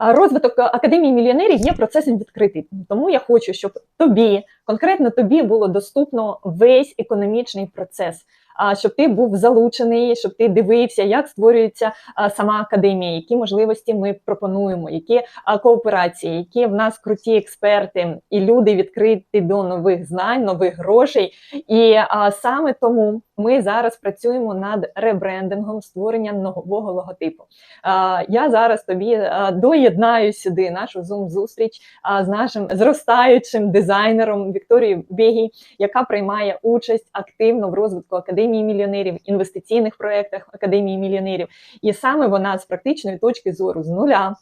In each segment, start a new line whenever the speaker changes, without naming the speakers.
Розвиток академії мільйонерів є процесом відкритий. Тому я хочу, щоб тобі, конкретно тобі, було доступно весь економічний процес. Щоб ти був залучений, щоб ти дивився, як створюється сама академія, які можливості ми пропонуємо, які кооперації, які в нас круті експерти і люди відкриті до нових знань, нових грошей. І саме тому ми зараз працюємо над ребрендингом створення нового логотипу. Я зараз тобі доєднаю сюди нашу zoom зустріч з нашим зростаючим дизайнером Вікторією Бегі, яка приймає участь активно в розвитку академії мільйонерів, інвестиційних проєктах академії мільйонерів, і саме вона з практичної точки зору з нуля.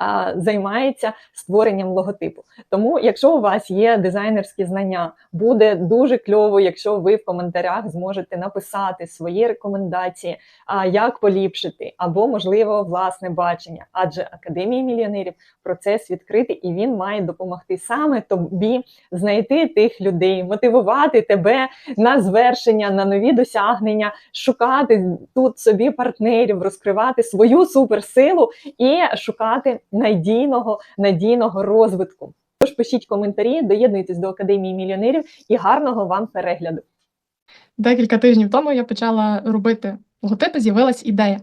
А, Займається створенням логотипу. Тому, якщо у вас є дизайнерські знання, буде дуже кльово, якщо ви в коментарях зможете написати свої рекомендації, а як поліпшити, або можливо власне бачення. Адже академія мільйонерів процес відкритий і він має допомогти саме тобі знайти тих людей, мотивувати тебе на звершення, на нові досягнення, шукати тут собі партнерів, розкривати свою суперсилу і шукати надійного, надійного розвитку. Тож пишіть коментарі, доєднуйтесь до академії мільйонерів і гарного вам перегляду.
Декілька тижнів тому я почала робити логотипи, з'явилась ідея.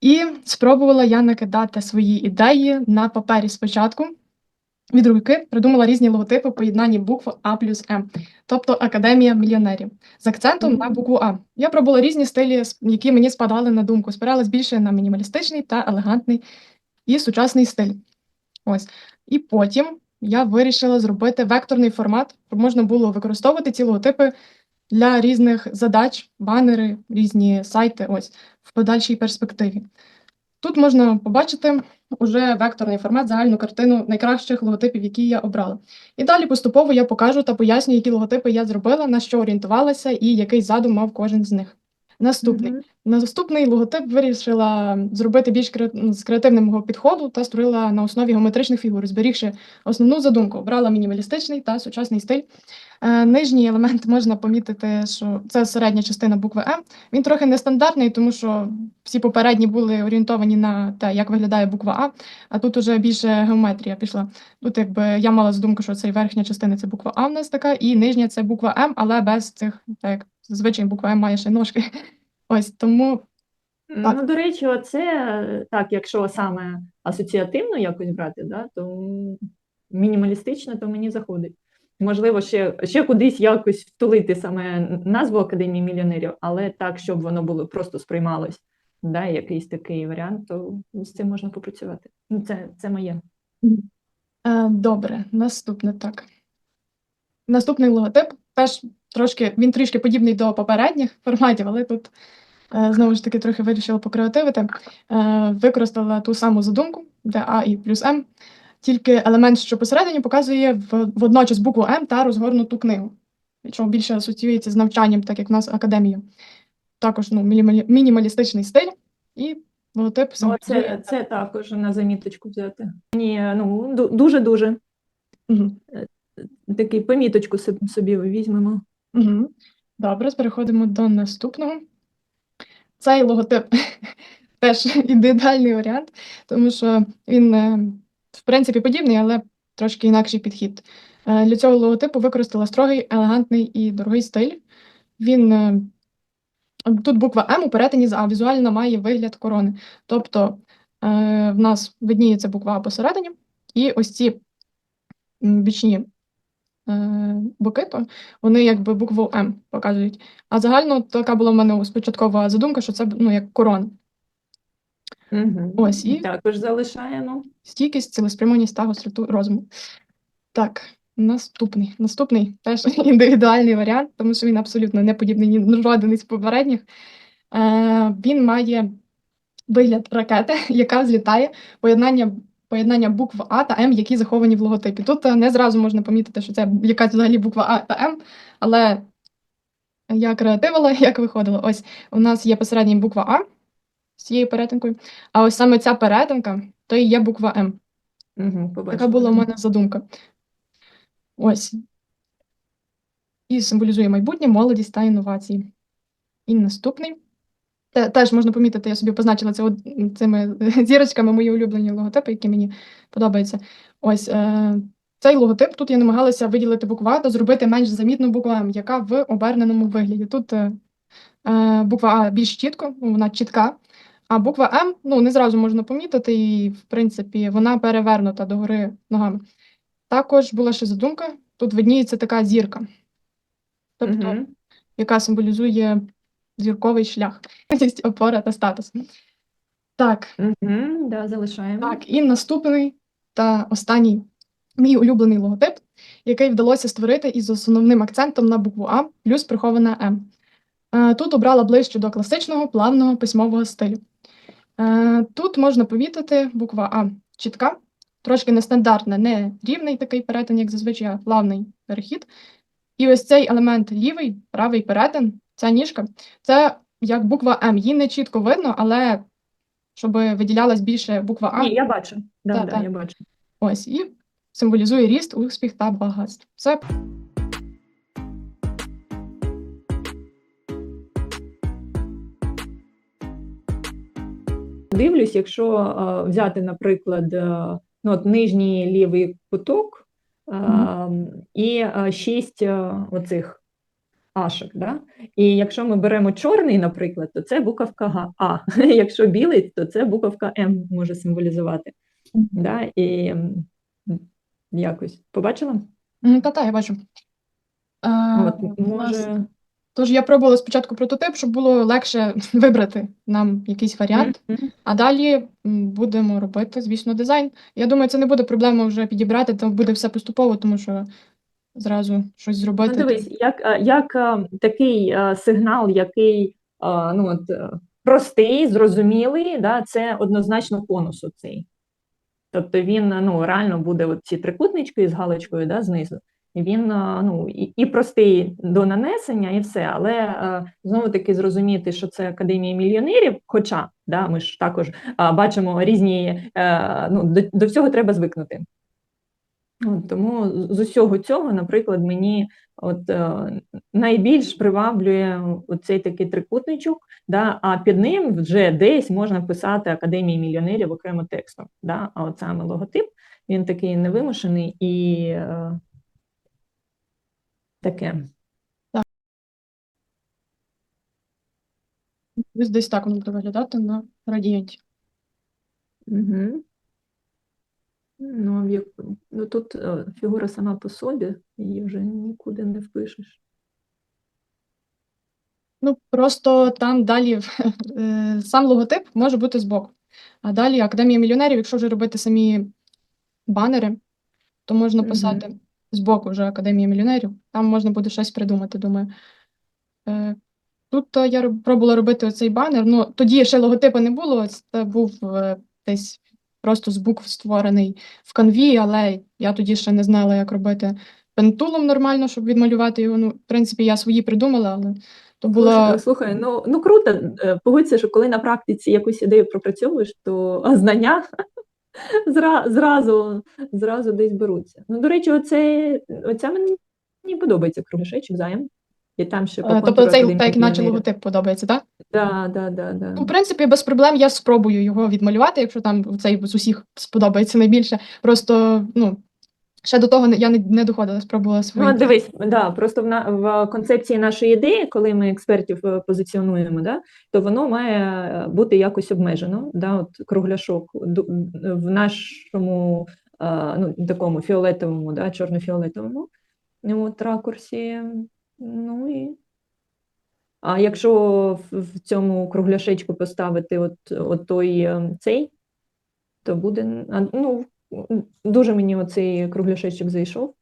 І спробувала я накидати свої ідеї на папері спочатку. Від руки придумала різні логотипи в поєднанні букв А плюс М, тобто Академія мільйонерів, з акцентом на букву А. Я пробувала різні стилі, які мені спадали на думку. Спиралась більше на мінімалістичний та елегантний і сучасний стиль. Ось. І потім я вирішила зробити векторний формат, щоб можна було використовувати ці логотипи для різних задач, банери, різні сайти ось в подальшій перспективі. Тут можна побачити уже векторний формат, загальну картину найкращих логотипів, які я обрала. І далі поступово я покажу та поясню, які логотипи я зробила, на що орієнтувалася і який задум мав кожен з них. Наступний. Наступний логотип вирішила зробити більш з креативного підходу та створила на основі геометричних фігур, зберігши основну задумку. Обрала мінімалістичний та сучасний стиль. Е, Нижній елемент можна помітити, що це середня частина букви М. Він трохи нестандартний, тому що всі попередні були орієнтовані на те, як виглядає буква А, а тут уже більше геометрія пішла. Тут якби я мала задумку, що це верхня частина це буква А в нас така, і нижня це буква М, але без цих, так зазвичай буква М має ще ножки. Ось тому Так.
Ну, до речі, оце так, якщо саме асоціативно якось брати, да, то мінімалістично, то мені заходить. Можливо, ще, ще кудись якось втулити саме назву Академії мільйонерів, але так, щоб воно було просто сприймалось, да, якийсь такий варіант, то з цим можна попрацювати. Ну, це, це моє.
Е, Добре, наступне так. Наступний логотип теж трошки, він трішки подібний до попередніх форматів, але тут е, знову ж таки трохи вирішила покреативити. Е, Використала ту саму задумку, де А і плюс М, тільки елемент, що посередині, показує водночас букву М та розгорнуту книгу, що більше асоціюється з навчанням, так як в нас академія. Також ну, мінімалі- мінімалістичний стиль і логотип
О, це, це також на заміточку взяти. Ні, ну, дуже-дуже
Мгм.
такий поміточку собі візьмемо.
Угу. Добре, переходимо до наступного. Цей логотип теж індивідуальний варіант, тому що він, е, в принципі, подібний, але трошки інакший підхід. Е, Для цього логотипу використала строгий, елегантний і дорогий стиль. Він е, тут буква М у перетині з А візуально має вигляд корони. Тобто в нас видніється буква А посередині, і ось ці бічні е, боки, то вони якби букву М показують. А загально така була в мене спочаткова задумка, що це ну, як корона.
Угу.
Ось, і-
Також залишаємо.
Стійкість, цілеспрямованість та гостроту розуму. Так, наступний. Наступний теж індивідуальний варіант, тому що він абсолютно не подібний ні на жоден із попередніх. Е, він має вигляд ракети, яка злітає, поєднання, поєднання букв А та М, які заховані в логотипі. Тут е, не зразу можна помітити, що це якась взагалі буква А та М, але я креативила, як виходило. Ось у нас є посередня буква А з цією перетинкою, а ось саме ця перетинка, то і є буква М.
Угу,
Така була в мене задумка. Ось. І символізує майбутнє, молодість та інновації. І наступний. Те- Теж можна помітити, я собі позначила це цими зірочками мої улюблені логотипи, які мені подобаються. Ось е, цей логотип тут я намагалася виділити букву А та зробити менш замітну букву М, яка в оберненому вигляді. Тут е, е, буква А більш чітко, вона чітка, а буква М ну, не зразу можна помітити, і, в принципі, вона перевернута догори ногами. Також була ще задумка, тут видніється така зірка, тобто,
Мгм.
яка символізує зірковий шлях, опора та статус. Так,
да, залишаємо.
так, і наступний та останній мій улюблений логотип, який вдалося створити із основним акцентом на букву А плюс прихована М. Е, Тут обрала ближче до класичного плавного письмового стилю. Е, Тут можна помітити буква А чітка, трошки нестандартна, не рівний такий перетин, як зазвичай, а плавний перехід. І ось цей елемент лівий, правий перетин, ця ніжка, це як буква М. Її не чітко видно, але щоб виділялась більше буква А.
Ні, я бачу. Да,
Та,
да,
та.
я бачу.
Ось і символізує ріст, успіх та багатство. Все
Дивлюсь, якщо е, взяти, наприклад, е, ну, от нижній лівий куток е, і е, шість е, оцих ашок. Да? І якщо ми беремо чорний, наприклад, то це буковка А. Якщо білий, то це буковка М може символізувати. Да? І якось побачила?
Та-та, я бачу. Е,
От, може...
Тож я пробувала спочатку прототип, щоб було легше вибрати нам якийсь варіант,
Мгм.
а далі будемо робити, звісно, дизайн. Я думаю, це не буде проблема вже підібрати, то буде все поступово, тому що зразу щось
Ну,
зробити.
дивись, як, е, як е, такий е, сигнал, який ну, от, простий, зрозумілий, да, це однозначно конус оцей. Тобто він ну, реально буде от ці трикутнички з галочкою да, знизу. Він ну, і, і простий до нанесення, і все. Але знову таки зрозуміти, що це Академія мільйонерів, хоча да, ми ж також бачимо різні, ну, до, до всього треба звикнути. Тому з усього цього, наприклад, мені от, е, найбільш приваблює цей такий трикутничок, да, а під ним вже десь можна писати Академії мільйонерів окремо текстом. Да, а от саме логотип, він такий невимушений і е, таке.
Ось десь так воно буде виглядати на градієнті.
Угу. Ну, яку- ну, тут е, фігура сама по собі, її вже нікуди не впишеш.
Ну, просто там далі е, сам логотип може бути збоку. А далі Академія мільйонерів, якщо вже робити самі банери, то можна писати збоку вже Академія мільйонерів. Там можна буде щось придумати, думаю. Е, Тут я пробувала робити оцей банер. Ну, тоді ще логотипу не було, це був десь просто з букв створений в канві, але я тоді ще не знала, як робити пентулом нормально, щоб відмалювати його. Ну, в принципі, я свої придумала, але то було.
Слушай, Слухай, ну, ну круто. Е, Погодься, що коли на практиці якусь ідею пропрацьовуєш, то знання зра, зразу, зразу десь беруться. Ну, до речі, оце, оця мені подобається кругляшечок заєм. І там ще по
Е, Тобто цей так, наче логотип подобається, так?
Да, да, да, да.
Ну, в принципі, без проблем я спробую його відмалювати, якщо там цей з усіх сподобається найбільше. Просто, ну, ще до того я не, не доходила, спробувала
Ну,
свої.
от дивись, да, просто в, на, в концепції нашої ідеї, коли ми експертів е, позиціонуємо, да, то воно має е, бути якось обмежено. Да, от кругляшок в нашому е, ну, такому фіолетовому, да, чорно-фіолетовому ну, от, ракурсі. Ну і а якщо в, цьому кругляшечку поставити от, от той е, цей, то буде ну, дуже мені оцей кругляшечок зайшов.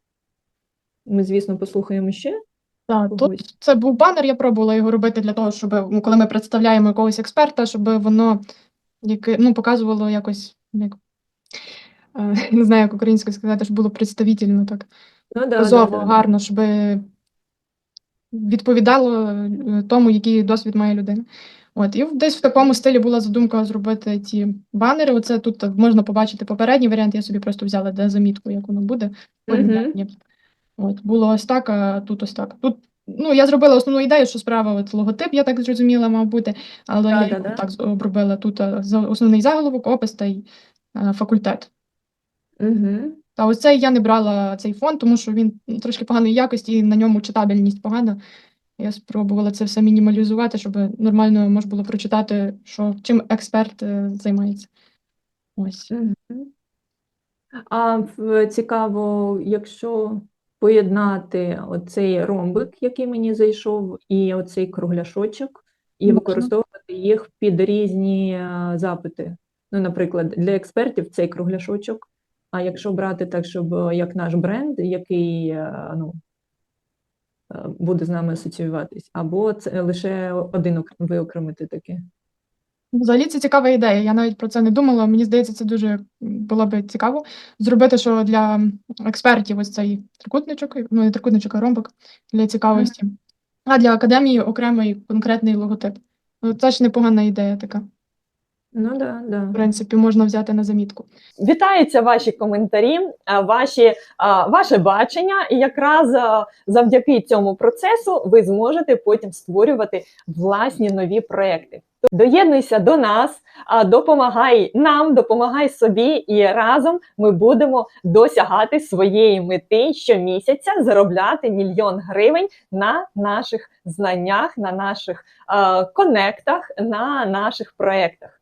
Ми, звісно, послухаємо ще.
Так, тут це був банер, я пробувала його робити для того, щоб ну, коли ми представляємо якогось експерта, щоб воно ну, показувало якось, як, е, не знаю, як українською сказати, щоб було представительно так.
Ну, да,
Прозоро,
да, да.
гарно, щоб відповідало е, тому, який досвід має людина. От, і десь в такому стилі була задумка зробити ці банери. Оце тут можна побачити попередній варіант, я собі просто взяла де замітку, як воно буде. Порівняння. От, було ось так, а тут ось так. Тут Ну, я зробила основну ідею, що справа от логотип, я так зрозуміла, мав бути, але я
Да-да-да.
так з- обробила тут основний заголовок, опис та й факультет.
Угу.
Та ось цей я не брала цей фон, тому що він трошки поганої якості, і на ньому читабельність погана. Я спробувала це все мінімалізувати, щоб нормально можна було прочитати, що чим експерт е, займається. Ось.
А цікаво, якщо поєднати оцей ромбик, який мені зайшов, і оцей кругляшочок, і
Можна.
використовувати їх під різні е, запити. Ну, наприклад, для експертів цей кругляшочок. А якщо брати так, щоб е, як наш бренд, який е, ну, е, буде з нами асоціюватись, або це лише один виокремити таке.
Взагалі це цікава ідея. Я навіть про це не думала. Мені здається, це дуже було би цікаво зробити, що для експертів ось цей трикутничок, ну не трикутничок, а ромбик для цікавості. А для академії окремий конкретний логотип. Ну, це ж непогана ідея така.
Ну да, да.
В принципі, можна взяти на замітку.
Вітаються ваші коментарі, ваші, ваше бачення, і якраз завдяки цьому процесу ви зможете потім створювати власні нові проекти. Доєднуйся до нас, допомагай нам, допомагай собі, і разом ми будемо досягати своєї мети щомісяця, заробляти мільйон гривень на наших знаннях, на наших конектах, на наших проектах.